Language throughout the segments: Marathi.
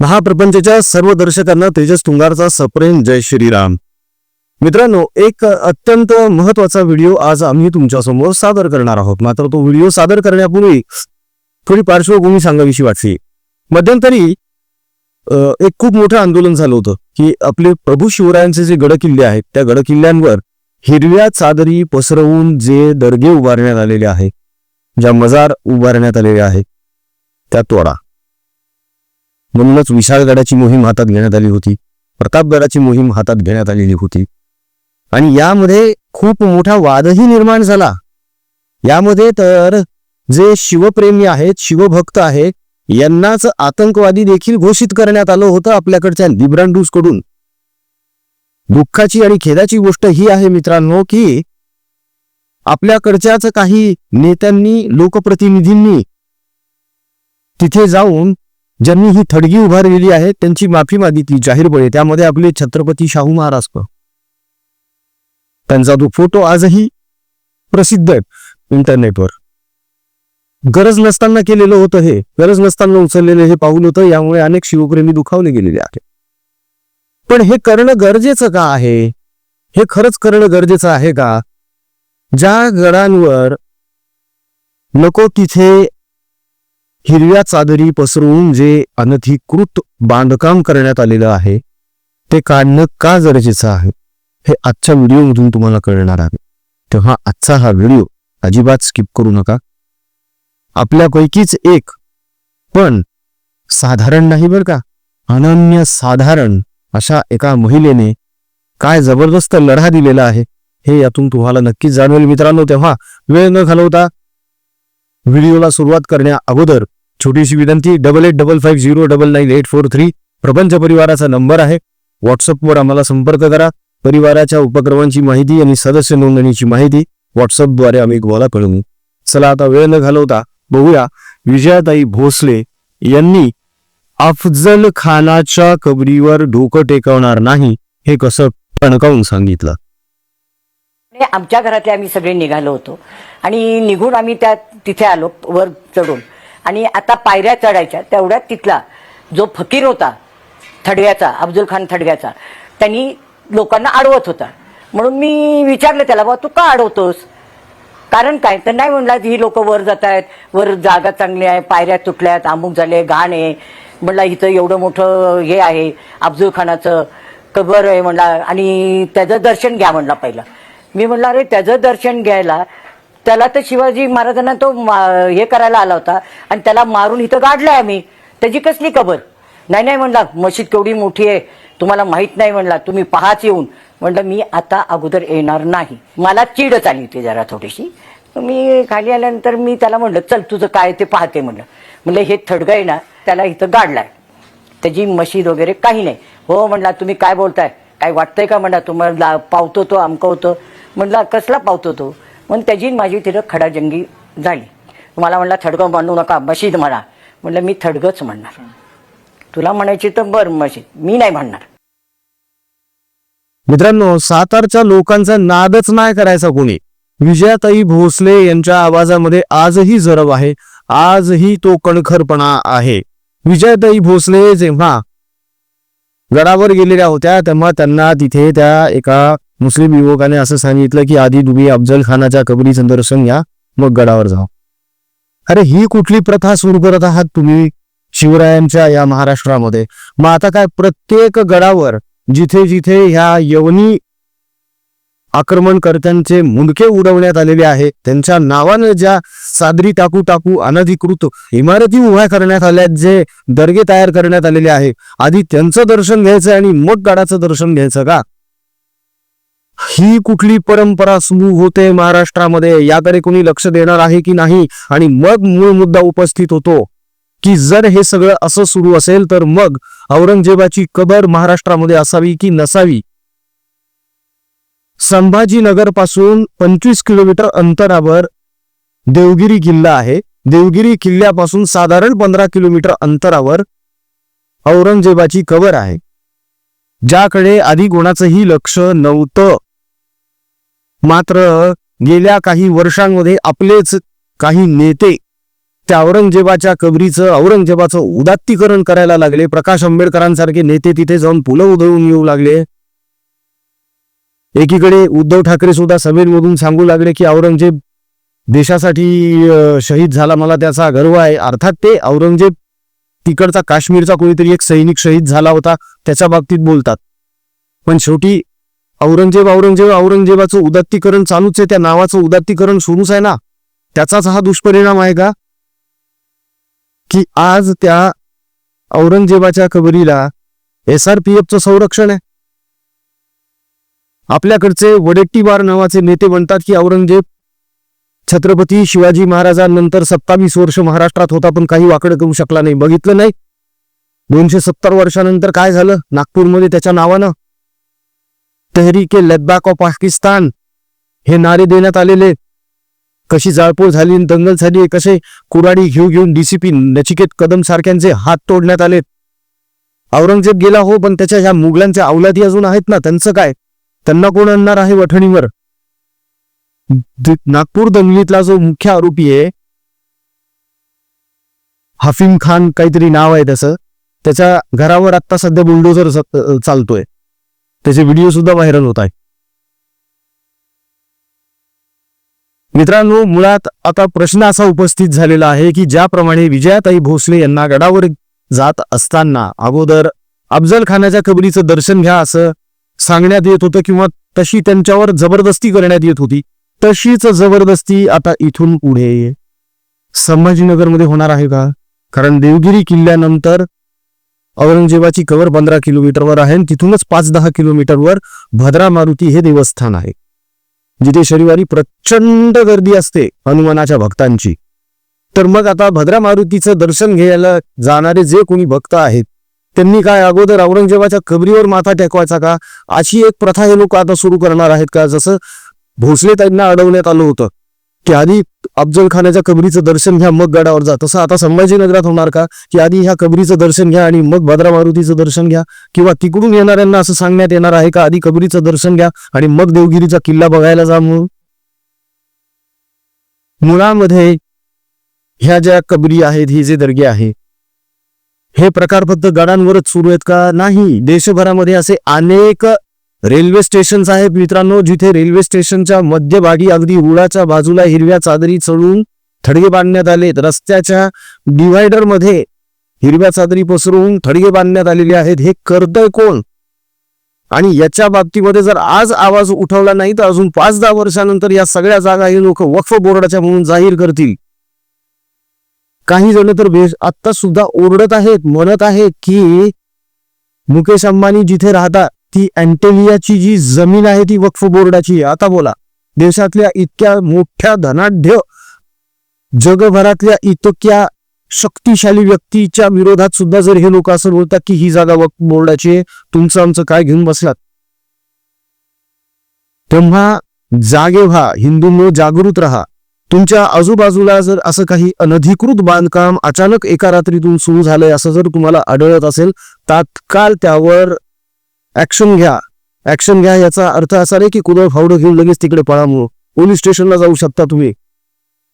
महाप्रपंचच्या सर्व दर्शकांना तेजस तुंगारचा सप्रेम जय श्रीराम. मित्रांनो एक अत्यंत महत्त्वाचा व्हिडिओ आज आम्ही तुमच्यासमोर सादर करणार आहोत. मात्र तो व्हिडिओ सादर करण्यापूर्वी थोडी पार्श्वभूमी सांगावीशी वाटली. मध्यंतरी एक खूप मोठं आंदोलन झालं होतं की आपले प्रभू शिवरायांचे जे गडकिल्ले आहेत त्या गडकिल्ल्यांवर हिरव्या चादरी पसरवून जे दर्गे उभारण्यात आलेले आहे ज्या मजार उभारण्यात आलेले आहेत त्या तोडा. म्हणूनच विशाळगडाची मोहीम हातात घेण्यात आली होती. प्रतापगडाची मोहीम हातात घेण्यात आलेली होती. आणि यामध्ये खूप मोठा वादही निर्माण झाला. यामध्ये तर जे शिवप्रेमी आहेत शिवभक्त आहेत यांनाच आतंकवादी देखील घोषित करण्यात आलं होतं आपल्याकडच्या लिब्रांडूसकडून दुःखाची आणि खेदाची गोष्ट ही आहे मित्रांनो की आपल्याकडच्याच काही नेत्यांनी लोकप्रतिनिधींनी तिथे जाऊन ज्यांनी ही थडगी उभारलेली आहे त्यांची माफी मागितली जाहीरपणे त्यामध्ये आपले छत्रपती शाहू महाराज त्यांचा तो फोटो आजही प्रसिद्ध आहे इंटरनेटवर. गरज नसताना केलेलं होतं हे. गरज नसताना उचललेलं हे पाऊल होतं यामुळे अनेक शिवप्रेमी दुखावले गेलेले आहेत. पण हे करणं गरजेचं का आहे? हे खरंच करणं गरजेचं आहे का? ज्या गडांवर नको तिथे हिरव्या चादरी पसरवून जे अनधिकृत बांधकाम करण्यात आलेलं आहे ते काढणं का गरजेचं आहे हे आजच्या व्हिडिओमधून तुम्हाला कळणार आहे. तेव्हा आजचा हा व्हिडिओ अजिबात स्किप करू नका. आपल्यापैकीच एक पण साधारण नाही बरं का? अनन्य साधारण अशा एका महिलेने काय जबरदस्त लढा दिलेला आहे हे यातून तुम्हाला नक्कीच जाणवेल मित्रांनो. तेव्हा वेळ न घालवता व्हिडिओला सुरुवात करण्या अगोदर छोटीशी विनंती double eight double five zero double nine eight four three प्रपंच परिवाराचा नंबर आहे. व्हॉट्सअपवर आम्हाला संपर्क करा. परिवाराच्या उपक्रमांची माहिती आणि सदस्य नोंदणीची माहिती व्हॉट्सअपद्वारे आम्ही गोवाला कळवू. चला आता वेळ न घालवता बघूया विजयाताई भोसले यांनी अफजल खानाच्या कबरीवर डोकं टेकवणार नाही हे कसं टणकावून सांगितलं. आमच्या घरातले आम्ही सगळे निघालो होतो. आणि निघून आम्ही त्या तिथे आलो वर चढून. आणि आता पायऱ्या चढायच्या तेवढ्यात तिथला जो फकीर होता थडग्याचा अब्दुल खान थडग्याचा त्यांनी लोकांना अडवत होता. म्हणून मी विचारलं त्याला बा तू का अडवतोस कारण काय? तर नाही म्हणला ही लोक वर जात आहेत वर जागा चांगली आहे पायऱ्या तुटल्यात अमुक झाले घाण आहे. म्हणला इथं एवढं मोठं हे आहे अफजल खानाचं कबर आहे म्हणला आणि त्याचं दर्शन घ्या म्हणला पहिला. मी म्हणला अरे त्याचं दर्शन घ्यायला त्याला तर शिवाजी महाराजांना तो मा- हे करायला आला होता. आणि त्याला मारून इथं गाडलाय आम्ही. त्याची कसली कबर? नाही नाही म्हणला मशीद केवढी मोठी आहे. तुम्हाला माहीत नाही म्हणला तुम्ही पहाच येऊन. म्हणलं मी आता अगोदर येणार नाही. मला चिडच आली होती जरा थोडीशी. मी खाली आल्यानंतर मी त्याला म्हणलं चल तुझं काय ते पाहते म्हणलं. म्हणलं हे थडगं आहे ना त्याला इथं गाडलाय. त्याची मशीद वगैरे काही नाही. हो म्हणला तुम्ही काय बोलताय? काय वाटतंय का म्हणला? तुम्हाला पावतो तो अमकवतो होतं. म्हणला कसला पावतो तो? म्हणून त्याची माझी तिथं खडाजंगी झाली. मला म्हणला थडगं बांधू नका मशीद म्हणा. म्हणलं मी थडगंच म्हणणार. तुला म्हणायची तर बरं मशीद. मी नाही म्हणणार. मित्रांनो सातारच्या लोकांचा नादच नाही करायचा कोणी. विजयाताई भोसले यांच्या आवाजामध्ये आजही जरब आहे. आजही तो कणखरपणा आहे. विजयाताई भोसले जेव्हा गडावर गेलेल्या होत्या तेव्हा त्यांना तिथे त्या एका मुस्लिम युवकाने असं सांगितलं की आधी तुम्ही अफजल खानाच्या कबरीचं दर्शन घ्या मग गडावर जाऊ. अरे ही कुठली प्रथा सुरू करत आहात तुम्ही शिवरायांच्या या महाराष्ट्रामध्ये? मग आता काय प्रत्येक गडावर जिथे जिथे ह्या यवनी आक्रमणकर्त्यांचे मुंडके उडवण्यात आलेले आहेत त्यांच्या नावानं ज्या सादरी टाकू टाकू अनधिकृत इमारती उभ्या करण्यात आल्यात जे दर्गे तयार करण्यात आलेले आहे आधी त्यांचं दर्शन घ्यायचं आणि मग गडाचं दर्शन घ्यायचं का? ही कुठली परंपरा सुरू होते महाराष्ट्रामध्ये? याकडे कोणी लक्ष देणार आहे की नाही? आणि मग मूळ मुद्दा उपस्थित होतो की जर हे सगळं असं सुरू असेल तर मग औरंगजेबाची कबर महाराष्ट्रामध्ये असावी की नसावी? संभाजीनगरपासून पंचवीस किलोमीटर अंतरावर देवगिरी किल्ला आहे. देवगिरी किल्ल्यापासून साधारण पंधरा किलोमीटर अंतरावर औरंगजेबाची कबर आहे ज्याकडे आधी कोणाचंही लक्ष नव्हतं. मात्र गेल्या काही वर्षांमध्ये आपलेच काही नेते त्या औरंगजेबाच्या कबरीचं औरंगजेबाचं उदात्तीकरण करायला लागले. प्रकाश आंबेडकरांसारखे नेते तिथे जाऊन पुलं उधळून येऊ लागले. एकीकडे उद्धव ठाकरे सुद्धा सभेमधून सांगू लागले की औरंगजेब देशासाठी शहीद झाला मला त्याचा गर्व आहे. अर्थात ते औरंगजेब तिकडचा काश्मीरचा कोणीतरी एक सैनिक शहीद झाला होता त्याच्या बाबतीत बोलतात. पण शेवटी औरंगजेब औरंगजेब औरंगजेबाचं उदात्तीकरण चालूच आहे. त्या नावाचं उदात्तीकरण सुरूच आहे ना? त्याचाच हा दुष्परिणाम आहे का? की आज त्या औरंगजेबाच्या कबरीला एस आर पी एफचं संरक्षण आहे. आपल्याकडचे वडेट्टीवार नावाचे नेते म्हणतात की औरंगजेब छत्रपती शिवाजी महाराजांनंतर सत्तावीस वर्ष महाराष्ट्रात होता पण काही वाकडं करू शकला नाही. बघितलं नाही? दोनशे सत्तर वर्षानंतर काय झालं? नागपूरमध्ये त्याच्या नावानं तहरीके लद्दाख ऑफ पाकिस्तान। हे नारे देण्यात आलेले कशी जाळपोळ झाली दंगल झाली कसे कुराडी घेऊ घेऊन डीसीपी नचिकेत कदम सारख्यांचे हात तोडण्यात आले औरंगजेब गेला हो पण त्याच्या ह्या मुघलांच्या अवलादी अजून आहेत ना त्यांचं काय? त्यांना कोण आणणार आहे वठणीवर? नागपूर दंगलीतला जो मुख्य आरोपी आहे हफीम खान काहीतरी नाव आहे त्याचं. त्याच्या घरावर आता सध्या बुलडोजर चालतोय. त्याचे व्हिडिओ सुद्धा व्हायरल होत आहे मित्रांनो मुळात आता प्रश्न असा उपस्थित झालेला आहे की ज्याप्रमाणे विजयाताई भोसले यांना गडावर जात असताना अगोदर अफजल खानाच्या कबरीचं दर्शन घ्या असं सांगण्यात येत होतं किंवा तशी त्यांच्यावर जबरदस्ती करण्यात येत होती तशीच जबरदस्ती आता इथून पुढे संभाजीनगरमध्ये होणार आहे का? कारण देवगिरी किल्ल्यानंतर औरंगजेबाची कवर पंधरा किलोमीटरवर आहे आणि तिथूनच पाच दहा किलोमीटरवर भद्रा मारुती हे देवस्थान आहे. जिथे शनिवारी प्रचंड गर्दी असते हनुमानाच्या भक्तांची. तर मग आता भद्रा मारुतीचं दर्शन घ्यायला जाणारे जे कोणी भक्त आहेत त्यांनी काय अगोदर औरंगजेबाच्या कबरीवर माथा टेकवायचा का? अशी एक प्रथा हे लोक आता सुरू करणार आहेत का? जसं भोसले त्यांना अडवण्यात आलं होतं. की आधी अफजल खानाच्या कबरीचं दर्शन घ्या मग गडावर जा. तसं आता संभाजीनगरात होणार का? की आधी ह्या कबरीचं दर्शन घ्या आणि मग भद्रा मारुतीचं दर्शन घ्या. किंवा तिकडून येणाऱ्यांना असं सांगण्यात येणार आहे का आधी कबरीचं दर्शन घ्या आणि मग देवगिरीचा किल्ला बघायला जा म्हणून? मुळामध्ये ह्या ज्या कबरी आहेत ही जे दर्गे आहे हे प्रकार फक्त गडांवरच सुरू आहेत का? नाही. देशभरामध्ये असे अनेक रेल्वे स्टेशन्स आहेत मित्रांनो जिथे रेल्वे स्टेशनच्या मध्यभागी अगदी रुळाच्या बाजूला हिरव्या चादरी चढून थडगे बांधण्यात आलेत रस्त्याच्या डिव्हायडरमध्ये हिरव्या चादरी पसरवून थडगे बांधण्यात आलेले आहेत. हे करतय कोण? आणि याच्या बाबतीमध्ये जर आज आवाज उठवला नाही तर अजून पाच दहा वर्षानंतर या सगळ्या जागा हे लोक वक्फ बोर्डाच्या म्हणून जाहीर करतील. काही जण तर बेस आता सुद्धा ओरडत आहेत म्हणत आहेत की मुकेश अंबानी जिथे राहतात ती अँटेलियाची जी जमीन आहे ती वक्फ बोर्डाची आता बोला देशातल्या इतक्या मोठ्या धनाढ्य जगभरातल्या इतक्या शक्तिशाली व्यक्तीच्या विरोधात सुद्धा जर हे लोक असं बोलतात की ही जागा वक्फ बोर्डाची आहे तुमचं आमचं काय घेऊन बसलात? तेव्हा जागे व्हा हिंदूंनो जागृत राहा. तुमच्या आजूबाजूला जर असं काही अनधिकृत बांधकाम अचानक एका रात्रीतून सुरू झालंय असं जर तुम्हाला आढळत असेल तात्काळ त्यावर ऍक्शन घ्या. ऍक्शन घ्या याचा अर्थ असा नाही की कुदळ फावडं घेऊन लगेच तिकडे पळा म्हणून. पोलीस स्टेशनला जाऊ शकता तुम्ही.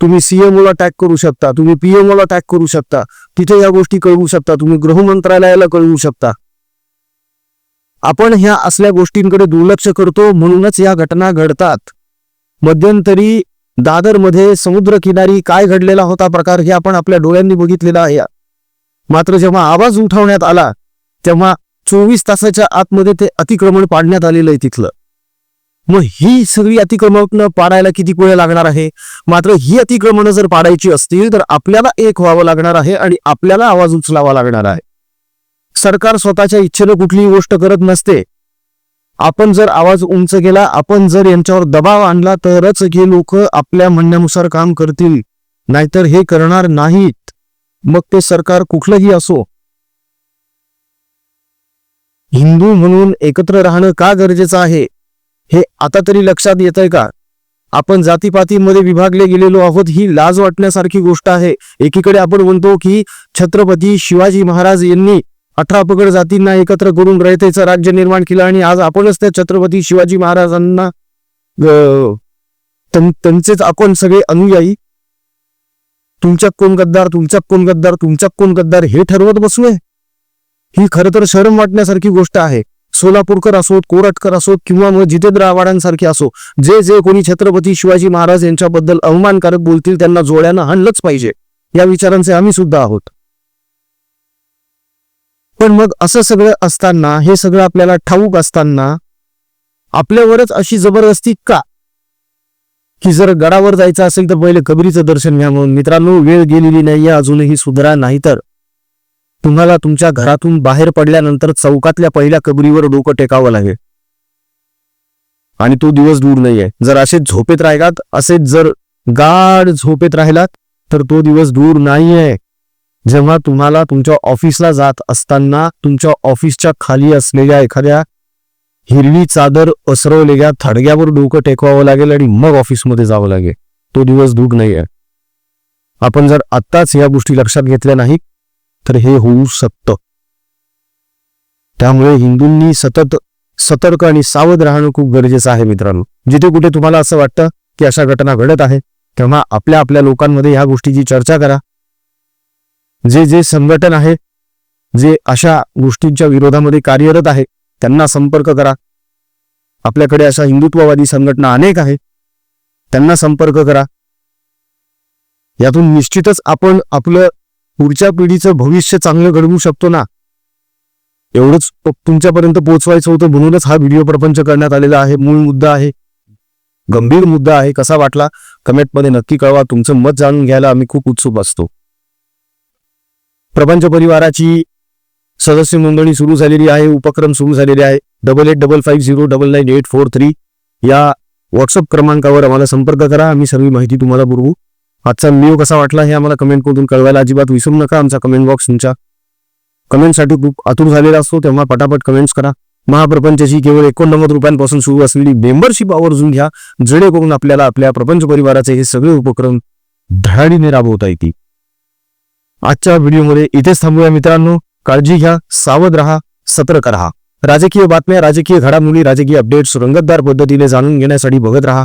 तुम्ही सीएमओला टॅग करू शकता. तुम्ही पीएमओला टॅग करू शकता. तिथे या गोष्टी कळवू शकता. तुम्ही गृहमंत्रालयाला कळवू शकता. आपण ह्या असल्या गोष्टींकडे दुर्लक्ष करतो म्हणूनच या घटना घडतात. मध्यंतरी दादरमध्ये समुद्रकिनारी काय घडलेला होता प्रकार हे आपण आपल्या डोळ्यांनी बघितलेला आहे. मात्र जेव्हा आवाज उठवण्यात आला तेव्हा चोवीस तासाच्या आतमध्ये ते अतिक्रमण पाडण्यात आलेलं आहे तिथलं. मग ही सगळी अतिक्रमण पाडायला किती वेळ लागणार आहे? मात्र ही अतिक्रमणं जर पाडायची असतील तर आपल्याला एक व्हावं लागणार आहे आणि आपल्याला आवाज उचलावा लागणार आहे. सरकार स्वतःच्या इच्छेनं कुठलीही गोष्ट करत नसते. आपण जर आवाज उंच केला आपण जर यांच्यावर दबाव आणला तरच हे लोक आपल्या म्हणण्यानुसार काम करतील. नाहीतर हे करणार नाहीत. मग ते सरकार कुठलंही असो हिंदू म्हणून एकत्र राहणं का गरजेचं आहे? हे आता तरी लक्षात येत आहे का? आपण जातीपातीमध्ये विभागले गेलेलो आहोत ही लाज वाटण्यासारखी गोष्ट आहे. एकीकडे आपण म्हणतो की छत्रपती शिवाजी महाराज यांनी अठरा पगड जातींना एकत्र करून रयतेचं राज्य निर्माण केलं आणि आज आपणच त्या छत्रपती शिवाजी महाराजांना त्यांचेच आपण सगळे अनुयायी. तुमच्या कोण गद्दार तुमच्या कोण गद्दार तुमच्या कोण गद्दार हे ठरवत बसूय ही खरं तर शरम वाटण्यासारखी गोष्ट आहे. सोलापूरकर असोत कोरटकर असोत किंवा मग जितेंद्र आव्हाडांसारखे असो जे जे कोणी छत्रपती शिवाजी महाराज यांच्याबद्दल अवमानकारक बोलतील त्यांना जोड्यानं हाणलंच पाहिजे. या विचारांचे आम्ही सुद्धा आहोत. पण मग असं सगळं असताना हे सगळं आपल्याला ठाऊक असताना आपल्यावरच अशी जबरदस्ती का? की जर गडावर जायचं असेल तर पहिले कबरीचं दर्शन घ्या म्हणून. मित्रांनो वेळ गेलेली नाहीये अजूनही सुधरा नाही तर. तुम्हाला तुमच्या घरातून बाहेर पडल्यानंतर चौकातल्या पहिल्या कबरीवर डोकं टेकावं लागेल. आणि तो दिवस दूर नाहीये. जर असेच झोपेत राहिलात असेच जर गाढ झोपेत राहिलात तर तो दिवस दूर नाहीये. जेव्हा तुम्हाला तुमच्या ऑफिसला जात असताना तुमच्या ऑफिसच्या खाली असलेल्या एखाद्या हिरवी चादर असरवलेल्या थडग्यावर डोकं टेकवावं लागेल आणि मग ऑफिसमध्ये जावं लागेल. तो दिवस दूर नाहीये. आपण जर आत्ताच या गोष्टी लक्षात घेतल्या नाही तर हे होऊ शकतं. त्यामुळे हिंदूंनी सतत सतर्क आणि सावध राहणं खूप गरजेचं आहे मित्रांनो. जिथे कुठे तुम्हाला असं वाटतं की अशा घटना घडत आहे तेव्हा आपल्या आपल्या लोकांमध्ये ह्या गोष्टीची चर्चा करा. जे जे संघटन आहे जे अशा गोष्टींच्या विरोधामध्ये कार्यरत आहे त्यांना संपर्क करा. आपल्याकडे अशा हिंदुत्ववादी संघटना अनेक आहेत त्यांना संपर्क करा. यातून निश्चितच आपण आपलं पुढच्या पिढीचं भविष्य चांगलं घडवू शकतो ना? एवढंच प- तुमच्यापर्यंत पोहोचवायचं होतं म्हणूनच हा व्हिडिओ प्रपंच करण्यात आलेला आहे. मूळ मुद्दा आहे. गंभीर मुद्दा आहे. कसा वाटला? कमेंटमध्ये नक्की कळवा. तुमचं मत जाणून घ्यायला आम्ही खूप उत्सुक असतो. प्रपंच परिवाराची सदस्य नोंदणी सुरू झालेली आहे. उपक्रम सुरू झालेले आहे. Double eight double five zero double nine eight four three या व्हॉट्सअप क्रमांकावर आम्हाला संपर्क करा. आम्ही सर्व माहिती तुम्हाला पुरवू. आजचा व्हिडिओ कसा वाटला हे आम्हाला कमेंट करून कळवायला अजिबात विसरू नका. आमचा कमेंट बॉक्स तुमच्या कमेंटसाठी खूप आतुर झालेला असतो. तेव्हा पटापट कमेंट्स करा. महाप्रपंचाची केवळ एकोणनव्वद रुपयांपासून सुरू असलेली मेंबरशिप आवर्जून घ्या. जेणेकरून आपल्याला आपल्या प्रपंच परिवाराचे हे सगळे उपक्रम धडाडीने राबवता येतील. आजच्या व्हिडिओमध्ये इथेच थांबूया मित्रांनो. काळजी घ्या सावध राहा सतर्क राहा. राजकीय बातम्या राजकीय घडामोडी राजकीय अपडेट्स रंगतदार पद्धतीने जाणून घेण्यासाठी बघत राहा.